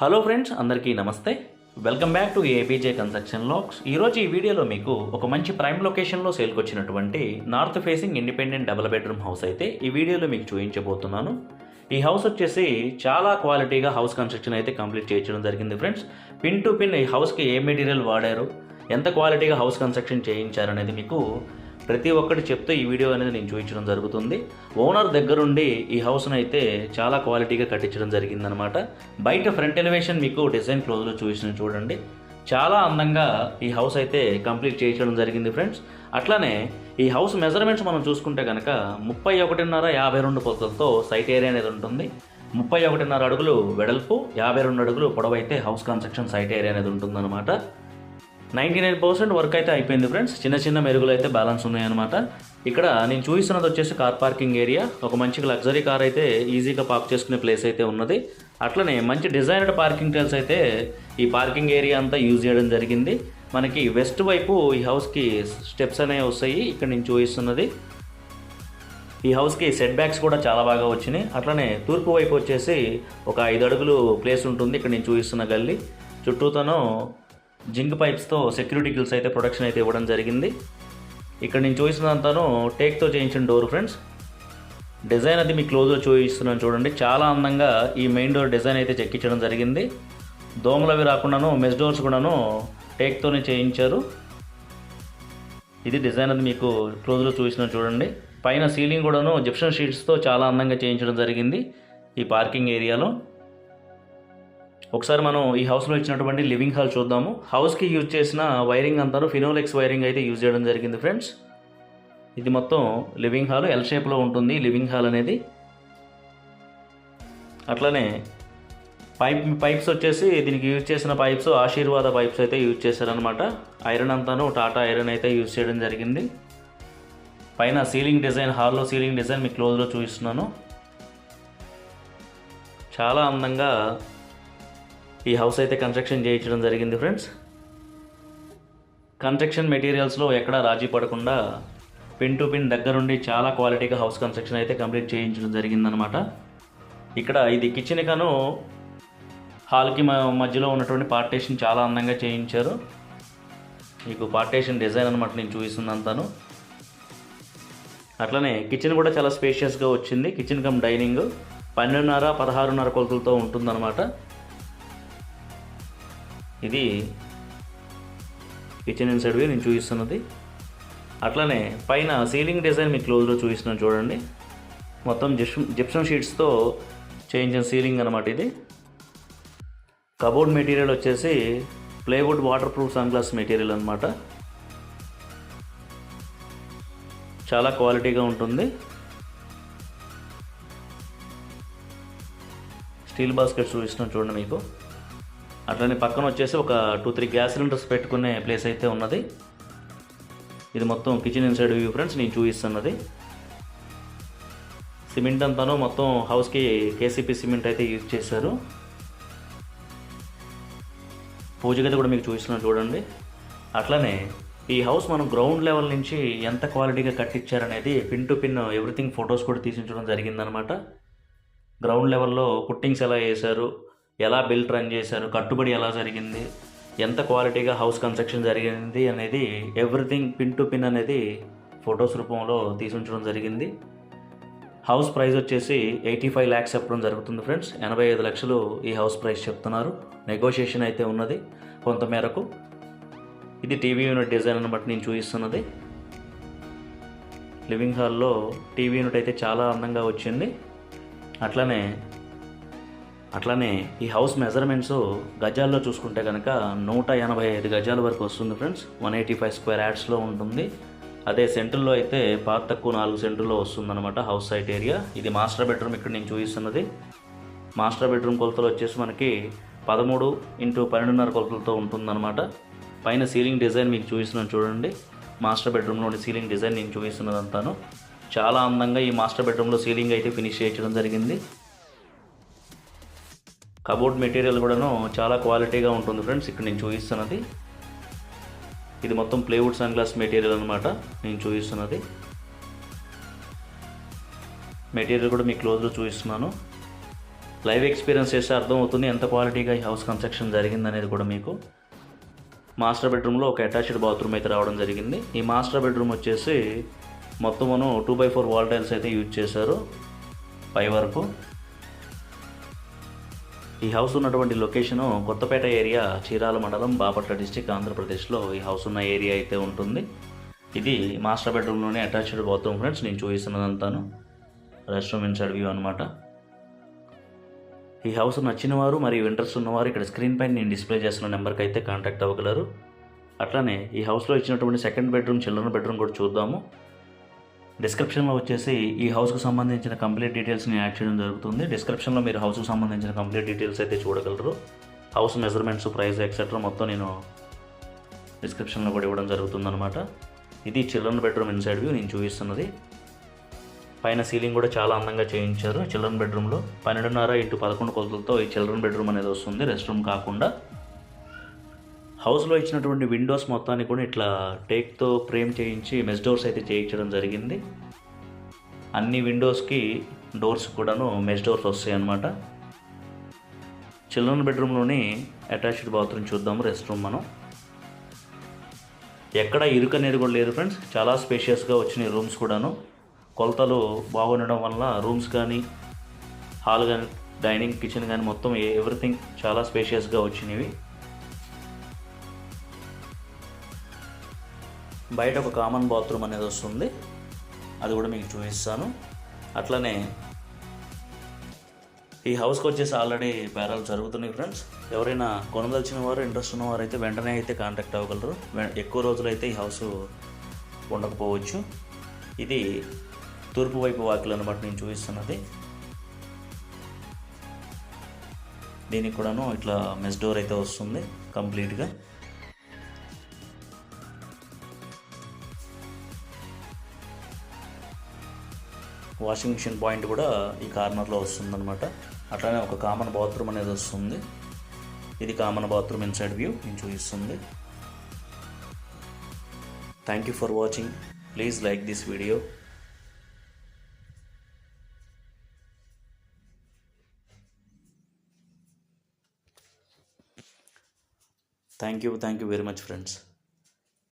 Hello friends అందరికీ నమస్తే. Welcome back to ABJ construction lakhs ఈరోజు ఈ వీడియోలో మీకు ఒక మంచి ప్రైమ్ లొకేషన్లో సేల్కి వచ్చినటువంటి north facing independent double bedroom house అయితే ఈ వీడియోలో మీకు చూపించబోతున్నాను. ఈ హౌస్ వచ్చేసి చాలా క్వాలిటీగా హౌస్ కన్స్ట్రక్షన్ అయితే కంప్లీట్ చేయించడం జరిగింది ఫ్రెండ్స్. పిన్ టు పిన్ ఈ హౌస్కి ఏ మెటీరియల్ వాడారు? ఎంత క్వాలిటీగా హౌస్ కన్స్ట్రక్షన్ చేయించారనేది మీకు ప్రతి ఒక్కటి చెప్తే ఈ వీడియో అనేది నేను చూపించడం జరుగుతుంది. ఓనర్ దగ్గరుండి ఈ హౌస్ను అయితే చాలా క్వాలిటీగా కట్టించడం జరిగిందనమాట. బయట ఫ్రంట్ ఎలివేషన్ మీకు డిజైన్ క్లోజ్లో చూసిన చూడండి. చాలా అందంగా ఈ హౌస్ అయితే కంప్లీట్ చేయించడం జరిగింది ఫ్రెండ్స్ అట్లానే ఈ హౌస్ మెజర్మెంట్స్ మనం చూసుకుంటే కనుక ముప్పై ఒకటిన్నర యాభై రెండు కొలతలతో సైట్ ఏరియా అనేది ఉంటుంది. ముప్పై ఒకటిన్నర అడుగులు వెడల్పు యాభై రెండు అడుగులు పొడవైతే హౌస్ కన్స్ట్రక్షన్ సైట్ ఏరియా అనేది ఉంటుందన్నమాట. నైంటీ నైన్ పర్సెంట్ వర్క్ అయితే అయిపోయింది ఫ్రెండ్స్ చిన్న చిన్న మెరుగులు అయితే బ్యాలెన్స్ ఉన్నాయన్నమాట. ఇక్కడ నేను చూపిస్తున్నది వచ్చేసి కార్ పార్కింగ్ ఏరియా ఒక మంచి లగ్జరీ కార్ అయితే ఈజీగా పార్క్ చేసుకునే ప్లేస్ అయితే ఉన్నది. అట్లనే మంచి డిజైనర్డ్ పార్కింగ్ టైల్స్ అయితే ఈ పార్కింగ్ ఏరియా అంతా యూజ్ చేయడం జరిగింది. మనకి వెస్ట్ వైపు ఈ హౌస్కి స్టెప్స్ అనేవి వస్తాయి. ఇక్కడ నేను చూపిస్తున్నది. ఈ హౌస్కి సెట్ బ్యాక్స్ కూడా చాలా బాగా వచ్చినాయి. అట్లనే తూర్పు వైపు వచ్చేసి ఒక ఐదు అడుగులు ప్లేస్ ఉంటుంది. ఇక్కడ నేను చూపిస్తున్న గల్లీ. చుట్టూతను జింక్ పైప్స్తో సెక్యూరిటీ గిల్స్ అయితే ప్రొడక్షన్ అయితే ఇవ్వడం జరిగింది. ఇక్కడ నేను చూపిస్తున్నంతను టేక్తో చేయించిన డోర్ ఫ్రెండ్స్ డిజైన్ అది మీ క్లోజ్లో చూపిస్తున్నాను చూడండి. చాలా అందంగా ఈ మెయిన్ డోర్ డిజైన్ అయితే చెక్కించడం జరిగింది. దోమలు అవి రాకుండాను మెస్ డోర్స్ కూడాను టేక్తోనే చేయించారు. ఇది డిజైన్ అది మీకు క్లోజ్లో చూపిస్తున్నాను చూడండి. పైన సీలింగ్ కూడాను జిప్షన్ షీట్స్తో చాలా అందంగా చేయించడం జరిగింది ఈ పార్కింగ్ ఏరియాలో. ఒకసారి మనం ఈ హౌస్లో ఇచ్చినటువంటి లివింగ్ హాల్ చూద్దాము. హౌస్కి యూజ్ చేసిన వైరింగ్ అంతా ఫినోలెక్స్ వైరింగ్ అయితే యూజ్ చేయడం జరిగింది ఫ్రెండ్స్ ఇది మొత్తం లివింగ్ హాల్ ఎల్ షేప్లో ఉంటుంది లివింగ్ హాల్ అనేది. అట్లనే పైప్ పైప్స్ వచ్చేసి దీనికి యూజ్ చేసిన పైప్స్ ఆశీర్వాద పైప్స్ అయితే యూజ్ చేశారనమాట ఐరన్ అంతాను టాటా ఐరన్ అయితే యూజ్ చేయడం జరిగింది. పైన సీలింగ్ డిజైన్ హాల్లో సీలింగ్ డిజైన్ మీకు క్లోజ్లో చూపిస్తున్నాను. చాలా అందంగా ఈ హౌస్ అయితే కన్స్ట్రక్షన్ చేయించడం జరిగింది ఫ్రెండ్స్ కన్స్ట్రక్షన్ మెటీరియల్స్లో ఎక్కడా రాజీ పడకుండా పిన్ టు పిన్ దగ్గరుండి చాలా క్వాలిటీగా హౌస్ కన్స్ట్రక్షన్ అయితే కంప్లీట్ చేయించడం జరిగిందనమాట ఇక్కడ ఇది కిచెన్ కాను హాల్కి మధ్యలో ఉన్నటువంటి పార్టేషన్ చాలా అందంగా చేయించారు. మీకు పార్టేషన్ డిజైన్ అనమాట నేను చూపిస్తుందంతాను అట్లనే కిచెన్ కూడా చాలా స్పేషియస్గా వచ్చింది. కిచెన్ కమ్ డైనింగ్ పన్నెండున్నర పదహారున్నర కొలతలతో ఉంటుందన్నమాట. ఇది కిచెన్ ఇన్సైడ్ వ్యూ నేను చూపిస్తున్నది. అట్లనే పైన సీలింగ్ డిజైన్ మీకు క్లోజ్లో చూపిస్తున్నాను చూడండి. మొత్తం జిప్సం జిప్సం షీట్స్తో చేయించిన సీలింగ్ అనమాట ఇది. కబోర్డ్ మెటీరియల్ వచ్చేసి plywood waterproof sun glass material అనమాట చాలా క్వాలిటీగా ఉంటుంది. స్టీల్ బాస్కెట్ చూపిస్తున్నాను చూడండి మీకు. అట్లనే పక్కన వచ్చేసి ఒక టూ త్రీ గ్యాస్ సిలిండర్స్ పెట్టుకునే ప్లేస్ అయితే ఉన్నది. ఇది మొత్తం కిచెన్ ఇన్సైడ్ వ్యూ ఫ్రెండ్స్ నేను చూపిస్తున్నది. సిమెంట్ అంతాను మొత్తం హౌస్కి కేసీపీ సిమెంట్ అయితే యూజ్ చేశారు. పూజ గది కూడా మీకు చూపిస్తున్నాను చూడండి. అట్లనే ఈ హౌస్ మనం గ్రౌండ్ లెవెల్ నుంచి ఎంత క్వాలిటీగా కట్టించారనేది pin to pin everything photos కూడా తీసించడం జరిగిందనమాట గ్రౌండ్ లెవెల్లో పుట్టింగ్స్ ఎలా వేశారు ఎలా బిల్ట్ రన్ చేశారు కట్టుబడి ఎలా జరిగింది ఎంత క్వాలిటీగా హౌస్ కన్స్ట్రక్షన్ జరిగింది అనేది ఎవ్రీథింగ్ పిన్ టు పిన్ అనేది ఫొటోస్ రూపంలో తీసుంచడం జరిగింది. హౌస్ ప్రైస్ వచ్చేసి ఎయిటీ ఫైవ్ ల్యాక్స్ చెప్పడం జరుగుతుంది ఫ్రెండ్స్ ఎనభై ఐదు లక్షలు ఈ హౌస్ ప్రైస్ చెప్తున్నారు. నెగోషియేషన్ అయితే ఉన్నది కొంతమేరకు. ఇది టీవీ యూనిట్ డిజైన్ బట్టి నేను చూపిస్తున్నది. లివింగ్ హాల్లో టీవీ యూనిట్ అయితే చాలా అందంగా వచ్చింది. అట్లనే అట్లనే ఈ హౌస్ మెజర్మెంట్స్ గజాల్లో చూసుకుంటే కనుక నూట ఎనభై ఐదు గజాల వరకు వస్తుంది friends. One eighty five square యాడ్స్లో ఉంటుంది. అదే సెంటర్లో అయితే పాత తక్కువ నాలుగు సెంటర్లో వస్తుందన్నమాట హౌస్ సైట్ ఏరియా. ఇది మాస్టర్ బెడ్రూమ్ ఇక్కడ నేను చూపిస్తున్నది. మాస్టర్ బెడ్రూమ్ కొలతలు వచ్చేసి మనకి పదమూడు ఇంటూ పన్నెండున్నర కొలతలతో ఉంటుందన్నమాట. పైన సీలింగ్ డిజైన్ మీకు చూపిస్తున్నాను చూడండి. మాస్టర్ బెడ్రూమ్లోని సీలింగ్ డిజైన్ నేను చూపిస్తున్నదంతాను. చాలా అందంగా ఈ మాస్టర్ బెడ్రూమ్లో సీలింగ్ అయితే ఫినిష్ చేయించడం జరిగింది. కబోర్డ్ మెటీరియల్ కూడాను చాలా క్వాలిటీగా ఉంటుంది ఫ్రెండ్స్. ఇక్కడ నేను చూపిస్తున్నది. ఇది మొత్తం ప్లేవుడ్ సన్ గ్లాస్ మెటీరియల్ అనమాట నేను చూపిస్తున్నది. మెటీరియల్ కూడా మీ క్లోజ్లో చూపిస్తున్నాను. లైవ్ ఎక్స్పీరియన్స్ చేస్తే అర్థమవుతుంది ఎంత క్వాలిటీగా ఈ హౌస్ కన్స్ట్రక్షన్ జరిగిందనేది కూడా మీకు. మాస్టర్ బెడ్రూమ్లో ఒక అటాచ్డ్ బాత్రూమ్ అయితే రావడం జరిగింది. ఈ మాస్టర్ బెడ్రూమ్ వచ్చేసి మొత్తమును two by four wall tiles అయితే యూజ్ చేశారు. పై వరకు. ఈ హౌస్ ఉన్నటువంటి లొకేషను కొత్తపేట ఏరియా చీరాల మండలం బాపట్ల డిస్టిక్ ఆంధ్రప్రదేశ్లో ఈ హౌస్ ఉన్న ఏరియా అయితే ఉంటుంది. ఇది మాస్టర్ బెడ్రూమ్లోనే అటాచ్డ్ బాత్రూమ్ ఫ్రెండ్స్ నేను చూపిస్తున్నదంతాను. రెస్ట్ రూమ్ ఇన్సైడ్ వ్యూ అనమాట ఈ హౌస్ నచ్చిన వారు మరియు ఇంట్రెస్ట్ ఉన్నవారు ఇక్కడ స్క్రీన్ పైన నేను డిస్ప్లే చేస్తున్న నెంబర్కి అయితే కాంటాక్ట్ అవ్వగలరు. అట్లానే ఈ హౌస్లో ఇచ్చినటువంటి సెకండ్ బెడ్రూమ్ చిల్డ్రన్ బెడ్రూమ్ కూడా చూద్దాము. డిస్క్రిప్షన్లో వచ్చేసి ఈ హౌస్కు సంబంధించిన కంప్లీట్ డీటెయిల్స్ని యాడ్ చేయడం జరుగుతుంది. డిస్క్రిప్షన్లో మీరు హౌస్కు సంబంధించిన కంప్లీట్ డీటెయిల్స్ అయితే చూడగలరు. హౌస్ మెజర్మెంట్స్ ప్రైస్ ఎక్సెట్రా మొత్తం నేను డిస్క్రిప్షన్లో కూడా ఇవ్వడం జరుగుతుందనమాట ఇది చిల్డ్రన్ బెడ్రూమ్ ఇన్సైడ్ వ్యూ నేను చూపిస్తున్నది. పైన సీలింగ్ కూడా చాలా అందంగా చేయించారు. చిల్డ్రన్ బెడ్రూమ్లో పన్నెండున్నర ఇంటూ పదకొండు కొలతలతో ఈ చిల్డ్రన్ బెడ్రూమ్ అనేది వస్తుంది. రెస్ట్ రూమ్ కాకుండా హౌస్లో ఇచ్చినటువంటి విండోస్ మొత్తాన్ని కూడా ఇట్లా టేక్తో ఫ్రేమ్ చేయించి మెస్ డోర్స్ అయితే చేయించడం జరిగింది. అన్ని విండోస్కి డోర్స్ కూడాను మెస్ డోర్స్ వస్తాయి అన్నమాట చిల్డ్రన్ బెడ్రూమ్లోని అటాచ్డ్ బాత్రూమ్ చూద్దాము రెస్ట్ రూమ్ మనం. ఎక్కడ ఇరుక అనేది కూడా లేదు ఫ్రెండ్స్. చాలా స్పేషియస్గా వచ్చినాయి రూమ్స్ కూడాను. కొలతలు బాగుండడం వల్ల రూమ్స్ కానీ హాల్ కానీ డైనింగ్ కిచెన్ కానీ మొత్తం ఎవ్రీథింగ్ చాలా స్పేషియస్గా వచ్చినవి. బయట ఒక కామన్ బాత్రూమ్ అనేది వస్తుంది. అది కూడా మీకు చూపిస్తాను. అట్లనే ఈ హౌస్కి వచ్చేసి ఆల్రెడీ బేరాలు జరుగుతున్నాయి ఫ్రెండ్స్ ఎవరైనా కొనదలిచిన వారు ఇంట్రెస్ట్ ఉన్నవారు అయితే వెంటనే అయితే కాంటాక్ట్ అవ్వగలరు. ఎక్కువ రోజులు అయితే ఈ హౌస్ ఉండకపోవచ్చు. ఇది తూర్పు వైపు వాకిల్ అనమాట నేను చూపిస్తున్నది. దీనికి కూడాను ఇట్లా మెస్ డోర్ అయితే వస్తుంది కంప్లీట్గా వాషింగ్ మిషన్ పాయింట్ కూడా ఈ కార్నర్లో వస్తుందన్నమాట. అట్లానే ఒక కామన్ బాత్రూమ్ అనేది వస్తుంది. ఇది కామన్ బాత్రూమ్ ఇన్సైడ్ వ్యూ నేను చూపిస్తుంది. Thank you for watching please like this video thank you thank you very much friends